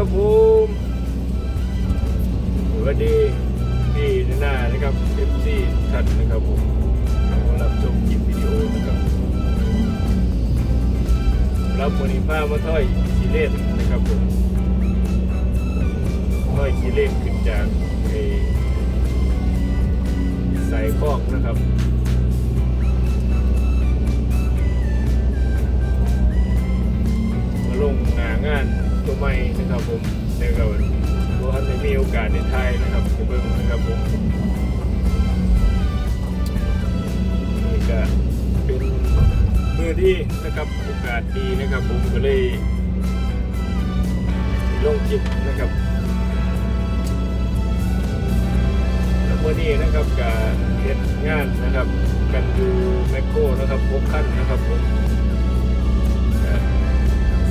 ครับผมสวัสดีพี่หน้านะครับเอฟซีท่านนะครับผมมารับชมคลิปวิดีโอนะครับรับวันนี้พามาถ้อยขีเลนนะครับผมถ้อยขีเลนขึ้นจากไอ้สายคอกนะครับ ม่นะครับผมในกับตัวท่านได้มีโอกาสในไทยนะครับไปเบิ่งนะครับผมนี่ก็เป็นมือดีนะครับโอกาสดีนะครับ ผมก็เลยลงคลิปนะครับแล้ววันนี้นะครับกับเฮ็ดงานนะครับ กันอยู่แมคโครนะครับพบขั้นนะครับผม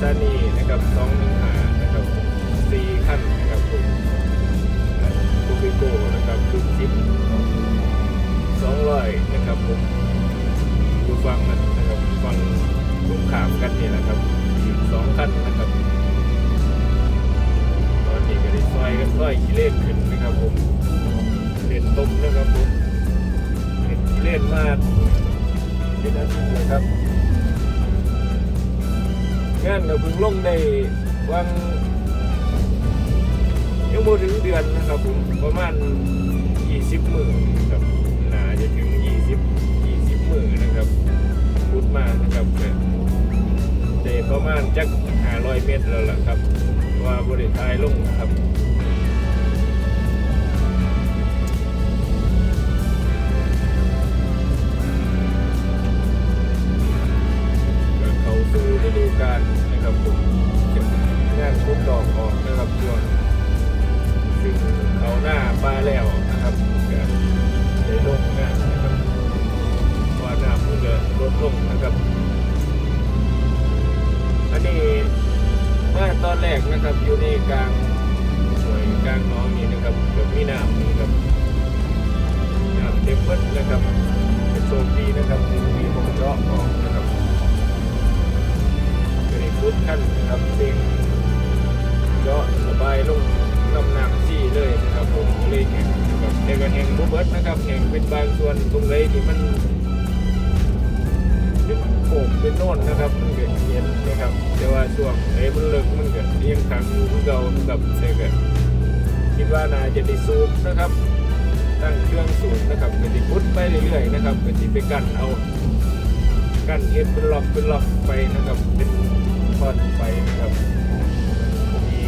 ซานีนะครับสองหนึ่งหา นะครับสี่ขั้นนะครับผมบูบิโก้นะครับลูกชิปสองร้อยนะครับผมดูฟังมันนะครับฟังลุงขามกันนี่แหละครับอีกสองขั้นนะครับตอนนี้ก็ได้ซอยกันซอยขี้เล่นขึ้นนะครับผมเล่นต้มนะครับผมเล่นขี้เล่นมากเป็นอาทิตย์เลยครับงานเราเพิ่งลงในวัน ยังโมถึงเดือนนะครับผมประมาณ 20 มือครับน่าจะถึง 20 20 มือนะครับพุดมานะครับแต่ประมาณจัก500 เมตรแล้วล่ะครับ ว่าบริทายลงครับ รงไหนที่มันเป็นโขกเป็นโน่นนะครับ มันเก็เย็นนะครับ แต่ว่าช่วงไหนมันเลิกมันเก็ยังขังอยู่คือเก่านะครับแต่ก็คิดว่าน่าจะได้สูบนะครับ ตั้งเครื่องสูบนะครับก็จะพุดไปเรื่อยๆนะครับก็จะไปกั้นเอากั้นเฮ็ดเป็นล็อกเป็นล็อกไปนะครับเป็นทอดไปนะครับมี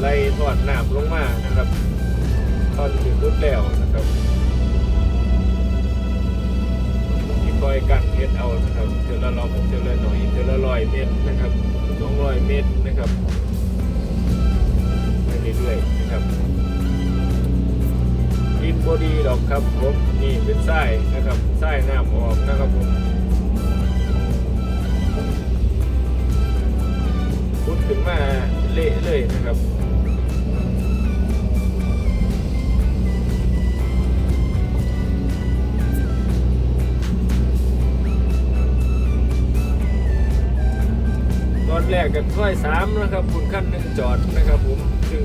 ไล่ทอดหน้ำลงมานะครับทอดถึงรุดแล้วนะครับ ที่อยกันเฮ็ดเอานะครับเทอละลอกเทอละหน่อยเทอละร้อยเมตรนะครับสองร้อยเมตรนะครับไปเรื่อยๆนะครับกินบดีดอกครับผมนี่เป็นไส้นะครับไส้น้ำออกนะครับผมพุดขึ้นมาเละเลยนะครับ กกับค่อยสามนะครับคุณขั้นหนึ่งจอดนะครับผมซึ่ง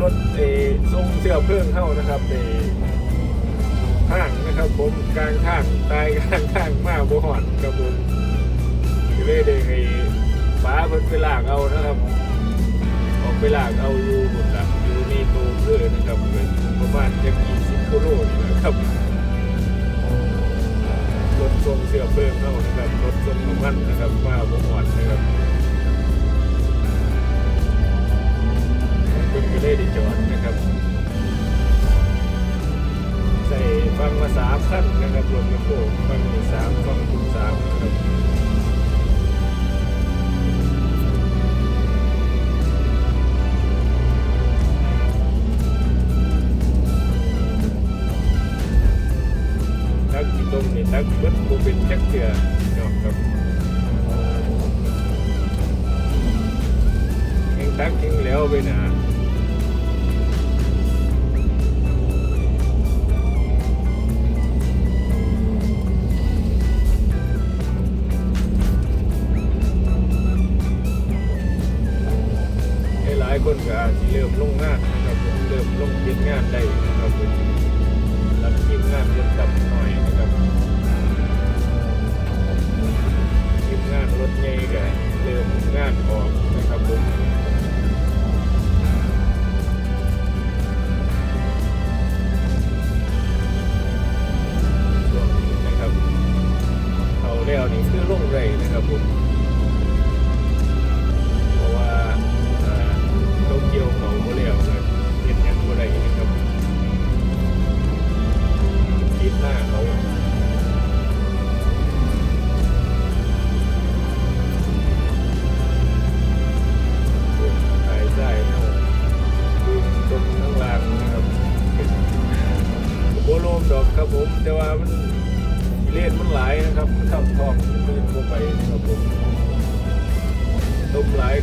รถเอทรงเสื้อเพลิ่งเข้านะครับเอข้างนะครับผมกลางข้างตายกลางข้างมาบ่หอดครับผมเลยได้ให้ฟ้าเพิ่นไปลากเอานะครับออกไปลากเอาอยู่บนหลังอยู่นี่ตัวเพื่อนะครับเป็นประมาณจะกี่สิบกิโลนี่นะครับ ถทรงเพิ่มเข้านะครับรถส้น้ำมันนะครับมาบ่หอดนะครับเพิ่งก็เลยได้จอดนะครับ ใส่ฟังมาสามขั้นนะครับรถแมคโครฟังมีสามฟังคุณสามนะครับ มนี่ทักเบิดโบเป็นจักเถื่อเนาะครับเองทักเองแล้วไปหนายคนก็อาจสิเริ่มลงงานนะครับเริ่มลงติดงานได้นะครับ กับทีมงานรถดำหน่อยนะครับทีมงานรถใหญ่ก็เริ่มงานออกนะครับผม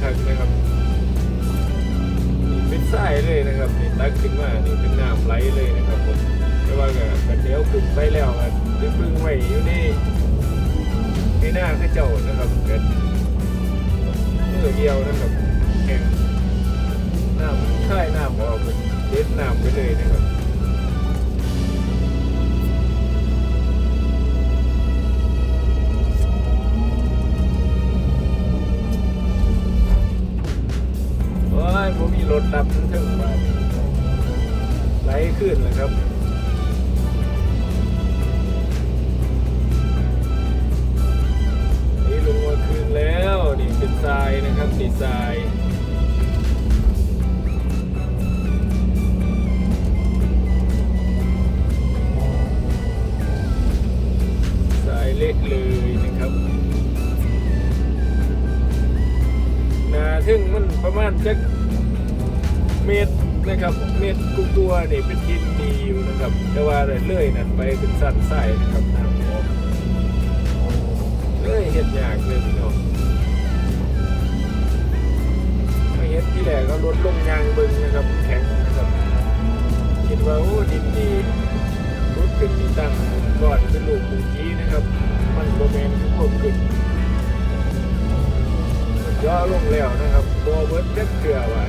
ครั้งนะครับนี่เป็นไส้เลยนะครับนี่ตักขึ้นมานี่เป็นน้ำไหลเลยนะครับผมแต่ว่าก็กระเดียวขึ้นไปแล้วครับได้พึ่งไว้อยู่ในในหน้าข้าเจ้านะครับเกิดมือเดียวนะครับแห้งน้ำค่ายน้ำออกเป็นเด็ดน้ำไปเลยนะครับ รถรับถึงมาไหลขึ้นเลยครับนี่ลงมาคืนแล้วนี่เป็นทรายนะครับนี่ทรายทรายเละเลยนะครับนาทึ่งมันประมาณจัก เมตรนะครับเมตรกุ้งตัวนี่เป็นดินดีอยู่นะครับ แต่ว่าเรื่อยๆนั่นไปเป็นสั้นไส้นะครับน้ำออกเอ้ยเห็ดยากเลยพี่น้องมาเห็ดที่แรกก็ลดลงยางบึงนะครับแข็งนะครับคิดว่าโอ้ดินดีรุดขึ้นมีตั้งก่อนเป็นลูกปูจีนะครับ มันโรแมนทุกคนขึ้นย่อลงแล้วนะครับโบเบิร์ดเล็กเกลือว่า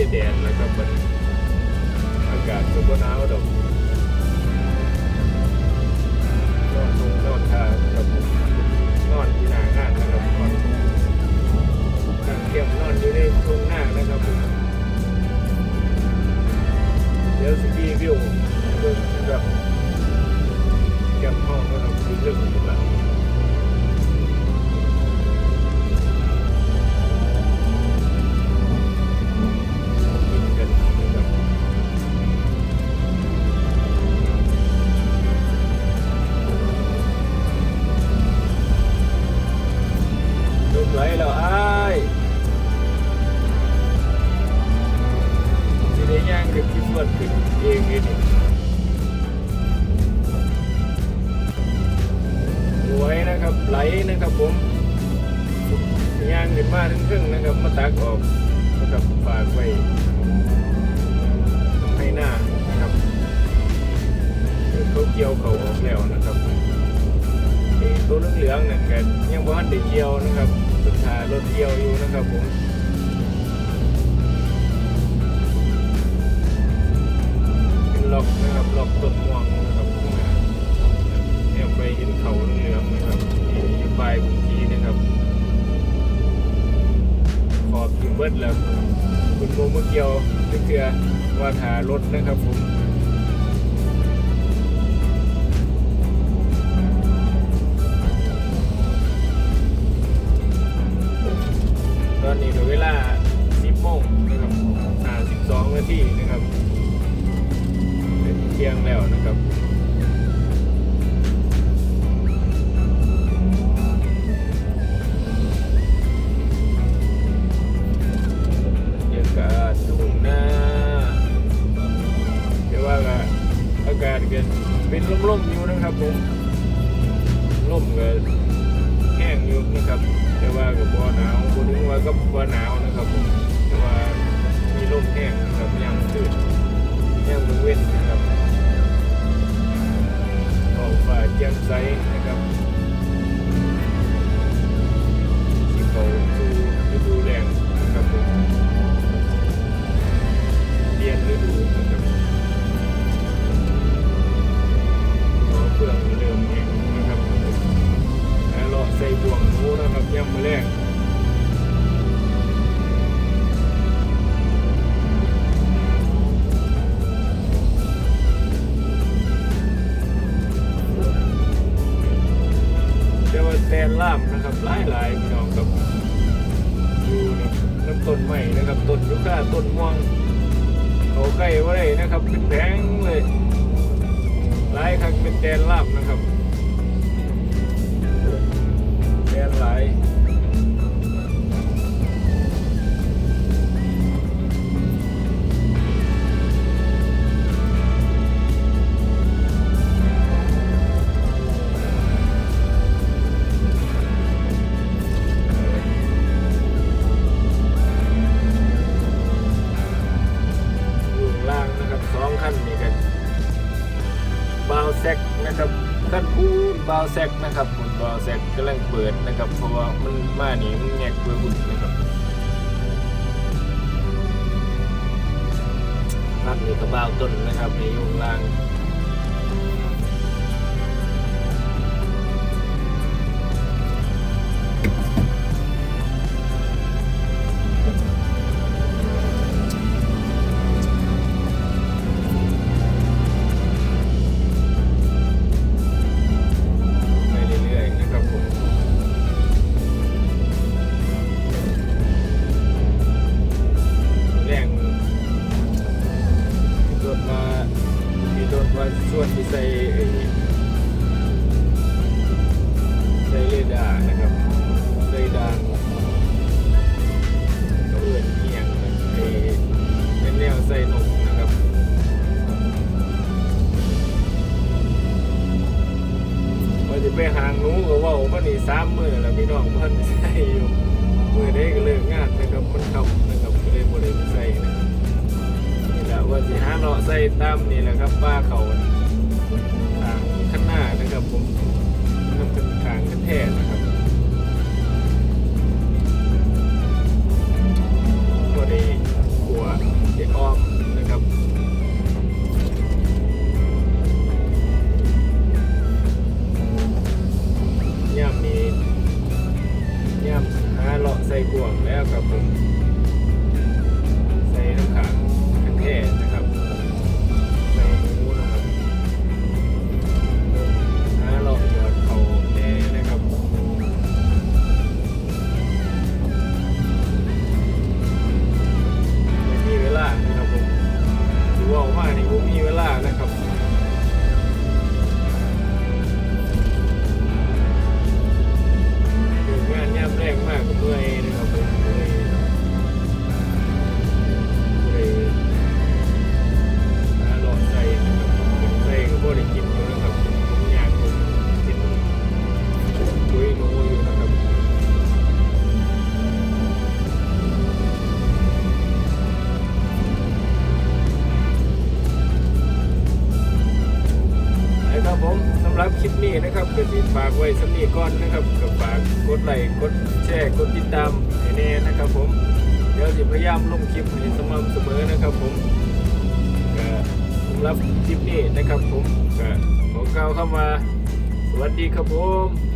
แดนแต่แดดนะครับมันอากาศก็บ่หนาวดอกนอนลงนอนทาครับผมนอนที่หน้างานนะครับนอนนั่งเก็บนอนอยู่ในทุ่งหน้านะครับผมเดี๋ยวสกีวิวเบิ่งแบบแกมห้องก็ต้องคิดเรื่องนี้ละกิ นะครับไหลนะครับผมย่างขึ้นมาถึงครึ่งนะครับ มาตักออกนะครับฝากไว้ให้หน้านะครับเขาเกี่ยวเขาออกแล้วนะครับตัวเหลืองๆเนี่ยแกยังบ่ทันได้เกี่ยวนะครับสุดท้ายรถเกี่ยวอยู่นะครับผมเป็นล็อกนะครับล็อกต้นม่วง เบิดแล้วคุณโมเมื่อเกี่ยวนึกเถื่อว่าหารถนะครับผมตอนนี้เวลา 10โมงนะครับ32นาทีนะครับเป็นเที่ยงแล้วนะครับ หลายหลายพี่น้องครับอยู่ในน้ำต้นใหม่นะครับต้นยุค่าต้นม่วง เขาใกล้ว่าไรนะครับเป็นแผงเลยหลายครั้งเป็นแดนลาบนะครับแดนหลาย มันมานี่มันแงกเปลือกหุ่นนะครับครัดนี่ก็บาต้นนะครับในยุ่งล่าง จะไปหางหนูก็ว่าว่านี่สามมือแล้วพี่น้องเพิ่นใส่อยู่มือได้ก็เลิกงานนะครับมันคำนะครับก็เลยบ่ได้ไปใส่นะครับนี่แหละว่าสิหาเลาะใส่ตามนี่แหละครับป้าเขาทางข้างหน้านะครับผมมันเป็นทางกันแท้นะครับก็ได้กลัวได้อ้อม หรับคลิปนี้นะครับก็สิฝากไว้สำนีก่อนนะครับก็ฝากกดไลค์กดแชร์กดติดตามให้แน่นะครับ ผมเดี๋ยวจะพยายามลงคลิปให้สม่ำเสมอนะครับ ผมก็สำหรับคลิปนี้นะครับ ผมก็ขอกล่าวคำว่าสวัสดีครับผม